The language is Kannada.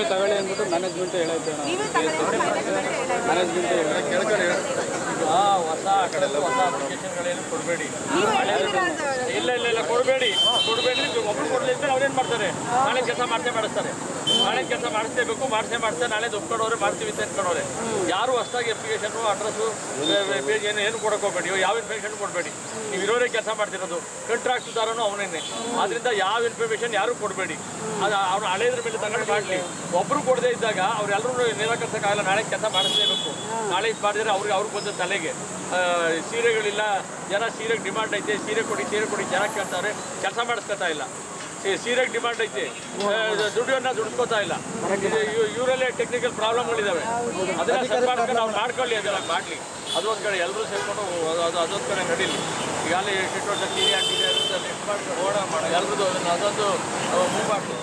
ನೀವೇ ತಗೊಳ್ಳಿ ಅಂದ್ಬಿಟ್ಟು ಮ್ಯಾನೇಜ್ಮೆಂಟ್ ಹೇಳೈತೆ ಮ್ಯಾನೇಜ್ಮೆಂಟ್ ಆ ಹೊಸ ಆ ಕಡೆ ಹೊಸ ಅಪ್ಲಿಕೇಶನ್ಗಳೇನು ಕೊಡಬೇಡಿ. ಇಲ್ಲ ಇಲ್ಲ ಇಲ್ಲ, ಕೊಡಬೇಡಿ. ಕೊಡಬೇಡಿ ಒಬ್ರು ಕೊಡ್ಲಿದ್ರೆ ಅವ್ರೇನು ಮಾಡ್ತಾರೆ? ನಾಳೆ ಕೆಲಸ ಮಾಡ್ತೇ ಮಾಡಿಸ್ತಾರೆ. ನಾಳೆ ಕೆಲಸ ಮಾಡಿಸ್ಲೇಬೇಕು ಮಾಡಿಸೇ ಮಾಡ್ತಾರೆ ನಾಳೆ ಒಪ್ಕೊಂಡವ್ರೆ ಮಾಡ್ತೀವಿ ಅಂತ ಕೊಡೋರೆ ಯಾರು ಹೊಸದಾಗಿ ಅಪ್ಲಿಕೇಶನ್ ಅಡ್ರೆಸ್ಸು ಪೇಜ್ ಏನು ಏನು ಕೊಡಕ್ಕೆ ಹೋಗ್ಬೇಡಿ. ಯಾವ ಇನ್ಫಾರ್ಮೇಷನ್ ಕೊಡಬೇಡಿ. ನೀವು ಇರೋರೇ ಕೆಲಸ ಮಾಡ್ತಿರೋದು. ಕಂಟ್ರಾಕ್ಟ್ದಾರನು ಅವನೇನೆ. ಆದ್ರಿಂದ ಯಾವ ಇನ್ಫಾರ್ಮೇಷನ್ ಯಾರು ಕೊಡಬೇಡಿ. ಅದು ಅವ್ರು ಹಳೇದ್ರ ಮೇಲೆ ತಗೊಂಡು ಮಾಡಲಿ. ಒಬ್ರು ಕೊಡದೇ ಇದ್ದಾಗ ಅವ್ರೆಲ್ಲರೂ ನಿರಾಕರಿಸೋಕ್ಕಾಗಲ್ಲ. ನಾಳೆ ಕೆಲಸ ಮಾಡಿಸ್ಲೇಬೇಕು. ನಾಳೆ ಇದು ಮಾಡಿದ್ರೆ ಅವ್ರಿಗೆ ಅವ್ರಿಗೆ ಬಂದ ತಲೆಗೆ. ಸೀರೆಗಳಿಲ್ಲ. ಜನ ಸೀರೆಗೆ ಡಿಮ್ಯಾಂಡ್ ಐತೆ. ಸೀರೆ ಕೊಡಿ ಸೀರೆ ಕೊಡಿ, ಜನ ಕೇಳ್ತಾರೆ. ಕೆಲಸ ಮಾಡಿಸ್ಕೊತಾ ಇಲ್ಲ. ಸೀರೆಗೆ ಡಿಮ್ಯಾಂಡ್ ಐತೆ. ದುಡ್ಡನ್ನ ದುಡ್ಸ್ಕೊತಾ ಇಲ್ಲ. ಇವರಲ್ಲೇ ಟೆಕ್ನಿಕಲ್ ಪ್ರಾಬ್ಲಮ್ಗಳಿದ್ದಾವೆ ಅದನ್ನ ಅವ್ರು ಮಾಡ್ಕೊಳ್ಳಿ ಅದೆಲ್ಲ ಮಾಡಲಿ. ಅದೊಂದು ಕಡೆ ಎಲ್ಲರೂ ಸೇರ್ಕೊಂಡು ಅದು ಅದು ಅದೊಂದು ಕಡೆ ನಡೀಲಿ. ಈಗಾಗಲೇ ಎಷ್ಟು ಟಿ ಸೀರೆ ಹಾಕಿದೆ ಲಿಫ್ಟ್ ಮಾಡಿ ಓಡ ಮಾಡಿ. ಎಲ್ಲರದ್ದು ಅದೊಂದು ಮೂವ್ ಮಾಡ್ತೀವಿ